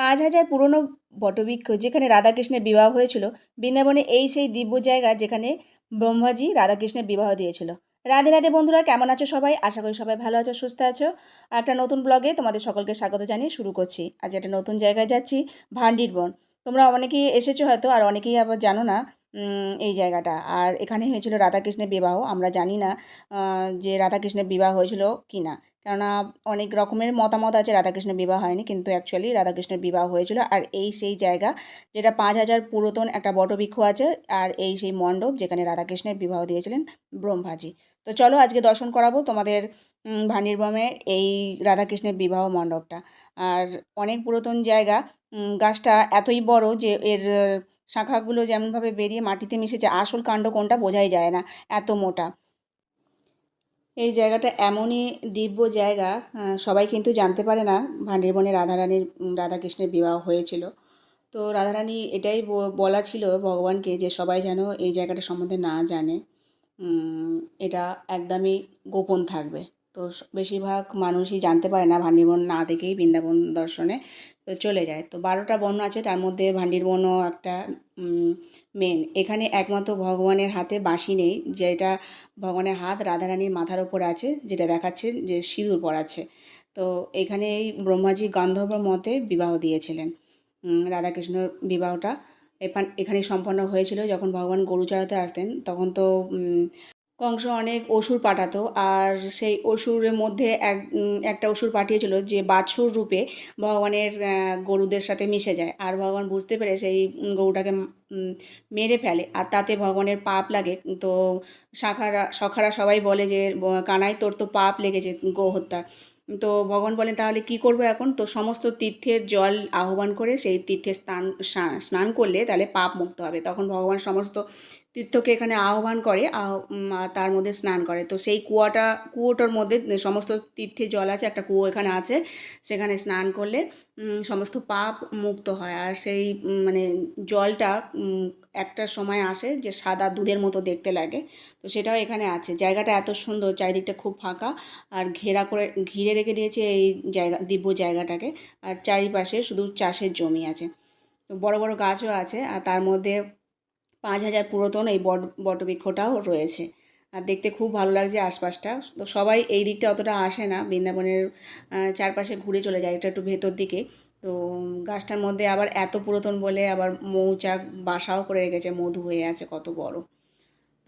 পাঁচ হাজার পুরনো বটবৃক্ষ যেখানে রাধাকৃষ্ণের বিবাহ হয়েছিল, বৃন্দাবনে এই সেই দিব্য জায়গা যেখানে ব্রহ্মাজি রাধাকৃষ্ণের বিবাহ দিয়েছিল। রাধে রাধে বন্ধুরা, কেমন আছো সবাই? আশা করি সবাই ভালো আছো, সুস্থ আছো। একটা নতুন ব্লগে তোমাদের সকলকে স্বাগত জানিয়ে শুরু করছি। আজ একটা নতুন জায়গায় যাচ্ছি, ভান্ডির বন। তোমরা অনেকেই এসেছ হয়তো, আর অনেকেই আবার জানো না এই জায়গাটা। আর এখানে হয়েছিল রাধাকৃষ্ণের বিবাহ। আমরা জানি না যে রাধাকৃষ্ণের বিবাহ হয়েছিল কি না কেননা অনেক রকমের মতামত আছে, রাধাকৃষ্ণের বিবাহ হয়নি, কিন্তু অ্যাকচুয়ালি রাধাকৃষ্ণের বিবাহ হয়েছিল। আর এই সেই জায়গা যেটা পাঁচ হাজার পুরাতন একটা বটবৃক্ষ আছে, আর এই সেই মণ্ডপ যেখানে রাধাকৃষ্ণের বিবাহ দিয়েছিলেন ব্রহ্মাজি। তো চলো আজকে দর্শন করাবো তোমাদের ভানিরবমে এই রাধাকৃষ্ণের বিবাহ মণ্ডপটা। আর অনেক পুরাতন জায়গা গাছটা এতই বড় যে এর শাখাগুলো যেমনভাবে বেরিয়ে মাটিতে মিশেছে, আসল কাণ্ড কোনটা বোঝাই যায় না, এত মোটা। এই জায়গাটা এমনই দিব্য জায়গা সবাই কিন্তু জানতে পারে না ভান্ডিরবনে রাধারানীর উম, রাধাকৃষ্ণের বিবাহ হয়েছিল। তো রাধারানী এটাই বলা ছিল ভগবানকে যে সবাই যেন এই জায়গাটা সম্বন্ধে না জানে। এটা একদমই গোপন থাকবে। তো বেশিরভাগ মানুষই জানতে পারে না ভান্ডিরবন না দেখেই বৃন্দাবন দর্শনে, তো চলে যায়। তো বারোটা বন আছে, তার মধ্যে ভান্ডিরবনও একটা মেন এখানে একমাত্র ভগবানের হাতে বাঁশি নেই, যেটা ভগবানের হাত রাধারানীর মাথার ওপর আছে, যেটা দেখাচ্ছে যে সিঁদুর পড়াচ্ছে তো এখানে এই ব্রহ্মাজি গন্ধর্ব মতে বিবাহ দিয়েছিলেন রাধাকৃষ্ণর বিবাহটা। এখানে সম্পন্ন হয়েছিল, যখন ভগবান গরু চড়াতে আসতেন, তখন তো কংস অনেক অসুর পাঠাতো আর সেই অসুরের মধ্যে এক একটা অসুর পাঠিয়েছিল যে বাছুর রূপে ভগবানের গরুদের সাথে মিশে যায়। আর ভগবান বুঝতে পেরে সেই গরুটাকে মেরে ফেলে। আর তাতে ভগবানের পাপ লাগে। তো শাখারা সখারা সবাই বলে যে কানাই তোর তো পাপ লেগেছে গো হত্যার তো ভগবান বলেন, তাহলে কি করব এখন? তো সমস্ত তীর্থের জল আহ্বান করে সেই তীর্থে স্নান স্নান করলে তাহলে পাপ মুক্ত হবে। তখন ভগবান সমস্ত তীর্থকে এখানে আহ্বান করে, আহ- তার মধ্যে স্নান করে। তো সেই কুয়াটা, কুয়োটার মধ্যে সমস্ত তীর্থে জল আছে, একটা কুয়ো এখানে আছে, সেখানে স্নান করলে সমস্ত পাপ মুক্ত হয়। আর সেই মানে জলটা একটা সময় আসে যে সাদা দুধের মতো দেখতে লাগে। তো সেটাও এখানে আছে। জায়গাটা এত সুন্দর, চারিদিকটা খুব ফাঁকা। আর ঘেরা করে, ঘিরে রেখে দিয়েছে এই জায়গা, দিব্য জায়গাটাকে। আর চারিপাশে শুধু চাষের জমি আছে। তো বড় বড় গাছও আছে। আর তার মধ্যে পাঁচ হাজার পুরাতন এই বট, বটবৃক্ষটাও রয়েছে। আর দেখতে খুব ভালো লাগছে আশপাশটা। তো সবাই এই দিকটা অতটা আসে না। বৃন্দাবনের চারপাশে ঘুরে চলে যায় এটা একটু ভেতর দিকে। তো গাছটার মধ্যে আবার এত পুরাতন বলে আবার মৌচাক বাসাও করে রেখেছে। মধু হয়ে আছে কত বড়।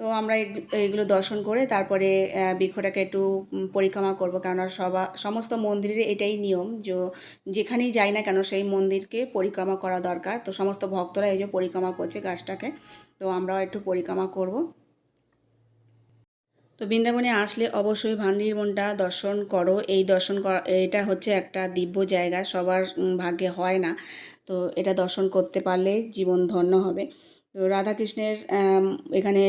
তো আমরা এগ- এইগুলো দর্শন করে তারপরে বৃক্ষটাকে একটু পরিক্রমা করব। কেননা সবা, সমস্ত মন্দিরের এটাই নিয়ম যে, যেখানেই যাই না কেন সেই মন্দিরকে পরিক্রমা করা দরকার। তো সমস্ত ভক্তরা এই যে পরিক্রমা করছে গাছটাকে, তো আমরাও একটু পরিক্রমা করব। তো বৃন্দাবনে আসলে অবশ্যই ভান্ডির মনটা দর্শন করো। এই দর্শন করা, এটা হচ্ছে একটা দিব্য জায়গা, সবার ভাগ্যে হয় না। তো এটা দর্শন করতে পারলে জীবন ধন্য হবে। তো রাধাকৃষ্ণের এখানে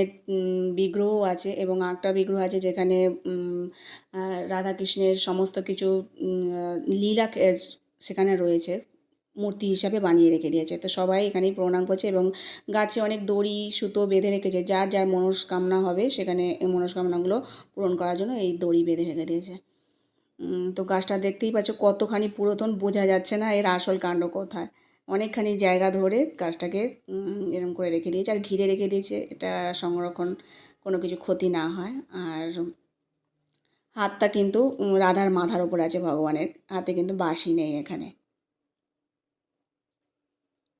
বিগ্রহ আছে এবং আরেকটা বিগ্রহ আছে যেখানে রাধাকৃষ্ণের সমস্ত কিছু লীলা সেখানে রয়েছে, মূর্তি হিসাবে বানিয়ে রেখে দিয়েছে। তো সবাই এখানেই প্রণাম করছে এবং গাছে অনেক দড়ি, সুতো বেঁধে রেখেছে। যার যার মনস্কামনা হবে সেখানে এই মনস্কামনাগুলো পূরণ করার জন্য এই দড়ি বেঁধে রেখে দিয়েছে। তো গাছটা দেখতেই পাচ্ছ কতখানি পুরাতন, বোঝা যাচ্ছে না এর আসল কাণ্ড কোথায়। অনেকখানি জায়গা ধরে গাছটাকে এরম করে রেখে দিয়েছে আর ঘিরে রেখে দিয়েছে। এটা সংরক্ষণ কোনো কিছু ক্ষতি না হয়। আর হাতটা কিন্তু রাধার মাথার ওপর আছে ভগবানের। হাতে কিন্তু বাঁশি নেই এখানে।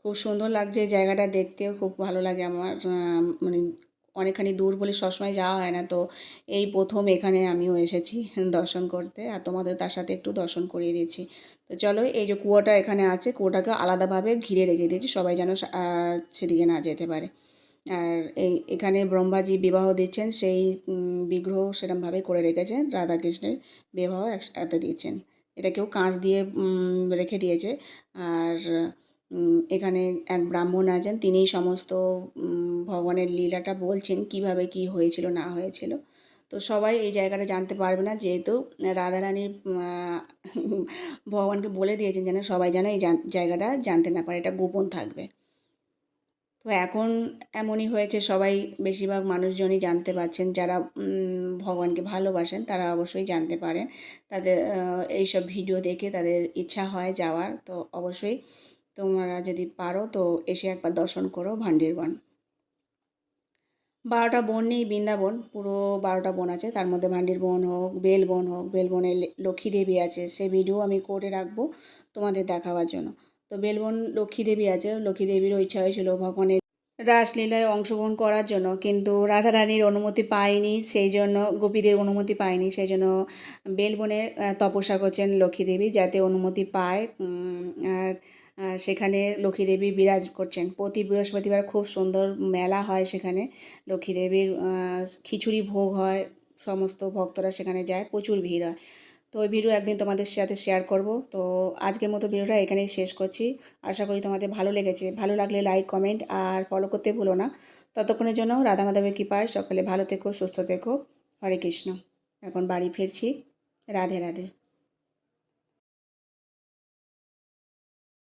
খুব সুন্দর লাগছে জায়গাটা দেখতেও। খুব ভালো লাগে আমার মানে অনেকখানি দূর বলে সবসময় যাওয়া হয় না। তো এই প্রথম এখানে আমিও এসেছি দর্শন করতে আর তোমাদের তার সাথে একটু দর্শন করিয়ে দিয়েছি। তো চলো এই যে কুয়োটা এখানে আছে, কুয়োটাকে আলাদাভাবে ঘিরে রেখে দিয়েছি, সবাই যেন সেদিকে না যেতে পারে। আর এই, এখানে ব্রহ্মাজি বিবাহ দিচ্ছেন, সেই বিগ্রহ সেরমভাবে করে রেখেছেন, রাধাকৃষ্ণের বিবাহ একসাথে দিয়েছেন এটা কেউ কাঁচ দিয়ে রেখে দিয়েছে। আর এখানে এক ব্রাহ্মণ আছেন, তিনিই সমস্ত ভগবানের লীলাটা বলছেন, কীভাবে কি হয়েছিল, না হয়েছিল। তো সবাই এই জায়গাটা জানতে পারবে না, যেহেতু রাধারানীর ভগবানকে বলে দিয়েছেন যেন সবাই যেন এই জায়গাটা জানতে না পারে, এটা গোপন থাকবে। তো এখন এমনই হয়েছে, সবাই বেশিরভাগ মানুষজনই জানতে পারছেন, যারা ভগবানকে ভালোবাসেন, তারা অবশ্যই জানতে পারেন। তাদের এইসব ভিডিও দেখে তাদের ইচ্ছা হয় যাওয়ার, তো অবশ্যই তোমরা যদি পারো তো এসে একবার দর্শন করো ভান্ডির বন বারোটা বন নেই, বৃন্দাবন, পুরো বারোটা বন আছে। তার মধ্যে ভান্ডির বন হোক বেল বন হোক বেল বনে লে- লক্ষ্মী দেবী আছে। সে ভিডিও আমি করে রাখব তোমাদের দেখাবার জন্য। তো বেলবন, লক্ষ্মী দেবী আছে। লক্ষ্মী দেবীরও ইচ্ছা হয়েছিল ভগবানের রাসলীলায় অংশগ্রহণ করার জন্য। কিন্তু রাধারানীর অনুমতি পায়নি, সেই জন্য, গোপীদের অনুমতি পায়নি। সেই জন্য বেলবনে তপস্যা করছেন লক্ষ্মী দেবী যাতে অনুমতি পায়। আর সেখানে লক্ষ্মী দেবী বিরাজ করছেন। প্রতি বৃহস্পতিবার খুব সুন্দর মেলা হয় সেখানে। লক্ষ্মী দেবীর খিচুড়ি ভোগ হয়, সমস্ত ভক্তরা সেখানে যায়, প্রচুর ভিড় হয়। তো ওই ভিডিও একদিন তোমাদের সাথে শেয়ার করব। তো আজকের মতো ভিডিওটা এখানেই শেষ করছি। আশা করি তোমাদের ভালো লেগেছে। ভালো লাগলে লাইক কমেন্ট আর ফলো করতে ভুলো না। ততক্ষণের জন্য রাধা মাধবের কৃপায় সকলে ভালো থেকো, সুস্থ থেকো। হরে কৃষ্ণ। এখন বাড়ি ফিরছি। রাধে রাধে।